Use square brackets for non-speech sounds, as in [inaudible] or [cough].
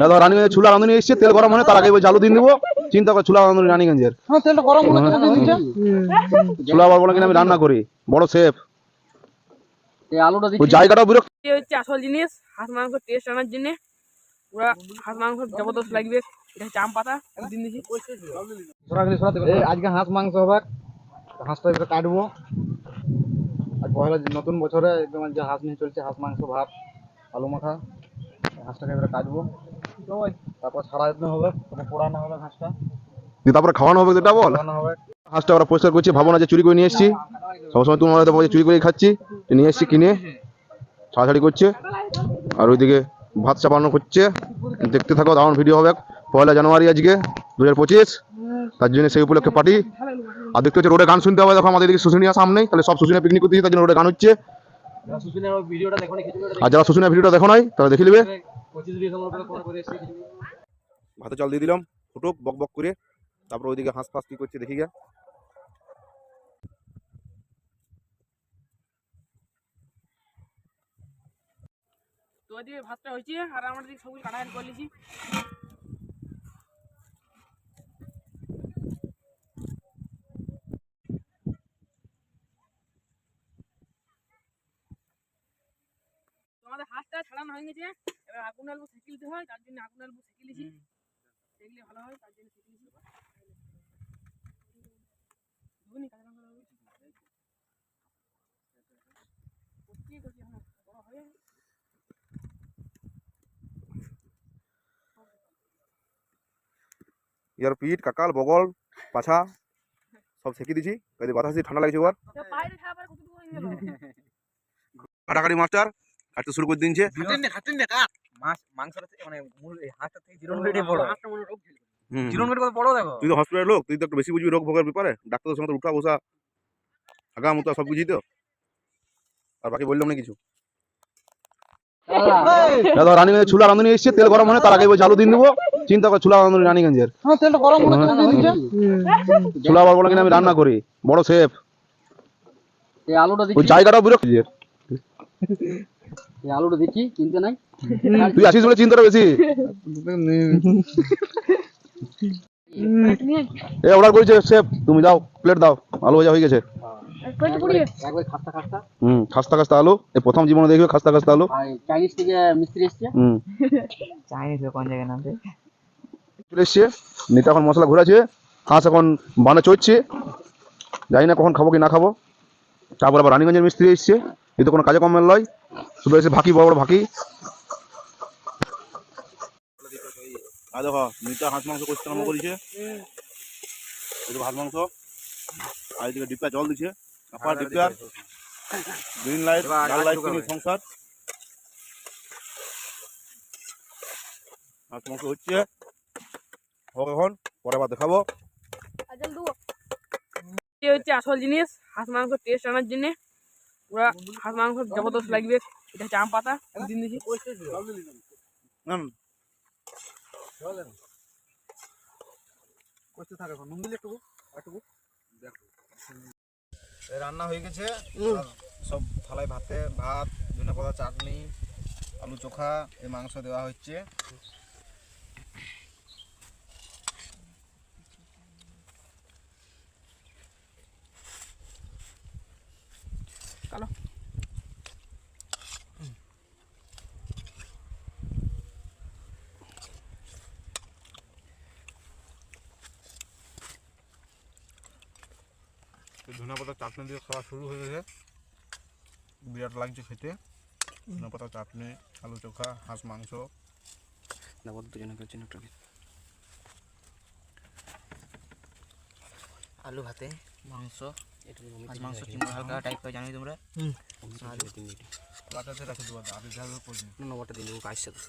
দাদা রানীগঞ্জের ছুলা রাঁধুনি এসছে তেল গরম মানে তার আগে জালু দিন দেবো চিন্তা কর ছুলা রাঁধুনি রানীগঞ্জের। হ্যাঁ ছুলা আবার বলে কিনা আমি রান্না করি। বড় শেফ। এই আলুটা ওই দিচ্ছি জায়গাটা বিরক্ত হচ্ছে আসল জিনিস হাঁস মাংস টেস্ট আনার জন্য। পুরা হাঁস মাংস জবরদস্ত লাগবে। এটা হচ্ছে পাতা দিন দিছি। সরাসরি সরাতে এই আজকে হাঁস মাংস হবে হাঁসটা এবারে কাটবো। আর পয়লা নতুন বছরে একদম যে হাঁস নিয়ে চলছে হাঁস মাংস ভাত আলু মাখা। এবারে কাটবো। তারপর হবে পোড়ানো হবে দিয়ে তারপরে খাওয়ানো হবে এটা বল? হাঁসটা ওরা পরিষ্কার করছি ভাবো না যে চুরি করে নিয়ে এসেছি। সবসময় তোমার হয়তো চুরি করে খাচ্ছি নিয়ে এসেছি কিনে। ছাড়াছাড়ি করছে। আর ওইদিকে ভাত চাপানো হচ্ছে। দেখতে থাকো দারুণ ভিডিও হবে। পয়লা জানুয়ারি আজকে দু হাজার পঁচিশ। তার জন্য সেই উপলক্ষে পার্টি আর দেখতে হচ্ছে রোডে গান শুনতে হবে। দেখো আমাদের এদিকে শুশুনিয়া সামনেই। তাহলে সব শুশুনিয়া পিকনিক করতেছি তার জন্য রোডে গান হচ্ছে। আর যারা শুশুনিয়া ভিডিওটা দেখো নাই তারা দেখে নেবে। ভাতে জল দিয়ে দিলাম ফুটুক বক বক করে। তারপর ওইদিকে হাঁস ফাঁস কি করছে দেখি গা তো ওইদিকে ভাতটা হয়েছে আর আমরা দিকে সবুজ কাটাকাটি করে লিছি তো আমাদের হাঁসটা ছাড়ানো হয়ে গেছে। এবার আগুন আলু সেঁকে দিতে হয় তার জন্য আগুন আলু সেঁকে লিছি সেঁকলে ভালো হয় তার জন্য সেঁকে লিছি ধুনি কাঁচা লঙ্কা দেবো। করছি, করছি, এখনও বড় হয়নি। ইয়ার পিঠ কাকাল বগল পাছা সব সেঁকে দিছি। যদি বাতাস দিয়ে ঠান্ডা লাগছে এবার। তো বাইরে খাওয়া পরে কতটুকু হয়ে গেল। [laughs] কাটাকাটি মাস্টার কাটতে শুরু করে দিনছে মানে মনে হয় তুই তো হসপিটালের লোক তুই তো একটু বেশি বুঝবি রোগ ভোগের ব্যাপারে। ডাক্তারের সঙ্গে উঠা বসা আগা মতো সব বুঝি তো আর বাকি বললাম না কিছু। দাদা রানীগঞ্জের ছুলা রাঁধুনি এসছে তেল গরম মানে তার আগে ওই জালু দিন দেবো চিন্তা কর ছুলা রাঁধুনি রানীগঞ্জের হ্যাঁ কেন আবার বলে কিনা আমি রান্না করি বড় শেফ। এই আলুটা ওই জায়গাটাও বিরক্ত। এই আলুটা দিচ্ছি কিনতে নাই? তুই আসিস বলে চিন্তাটা বেশি। এ অর্ডার করেছে শেফ তুমি দাও প্লেট দাও আলু ভাজা হয়ে গেছে। একবার খাস্তা খাস্তা। হুম খাস্তা খাস্তা আলু এই প্রথম জীবনে দেখবে খাস্তা খাস্তা আলু। চাইনিজ থেকে মিস্ত্রি এসছে? হুম। চাইনিজ কোন জায়গায় নামছে চলে এসছে নিতে এখন মশলা ঘুরাছে হাঁস এখন বানা চড়ছে। জানি না কখন খাব কি না খাব। তারপর আবার রানীগঞ্জের মিস্ত্রি এসছে। এই তো কোনো কাজে কমের লয় শুধু এসে ভাকি বড় বড় ভাকি। আর দেখো নিটা হাঁস মাংস করতে আরম্ভ করেছে। এই হাঁস মাংস। আর এদিকে ডিপটা জল আপার গ্রিন লাইট লাল লাইট কিনে সংসার। হাঁস মাংস হচ্ছে। হোক এখন পরে আবার দেখাবো। এই হচ্ছে আসল জিনিস? হাঁস মাংস টেস্ট আনার জন্য। পুরা হাঁস মাংস জবরদস্ত লাগবে। এটা হচ্ছে আম পাতা দিন দিছি হুম করতে থাকে নুন দিলে একটু একটু রান্না হয়ে গেছে। সব থালায় ভাতে ভাত ধনে পাতা চাটনি আলু চোখা এই মাংস দেওয়া হচ্ছে। ধনে পাতা চাটনি দিয়ে খাওয়া শুরু হয়ে গেছে। বিরাট লাগছে খেতে। ধনে পাতা চাটনি আলু চোখা হাঁস মাংস। আলু ভাতে মাংস মাছ মাংস চিংড়ি হালকা টাইপ করে জানি তোমরা। বাটাতে রাখে দেবো করবি দিয়ে কাজ সাথে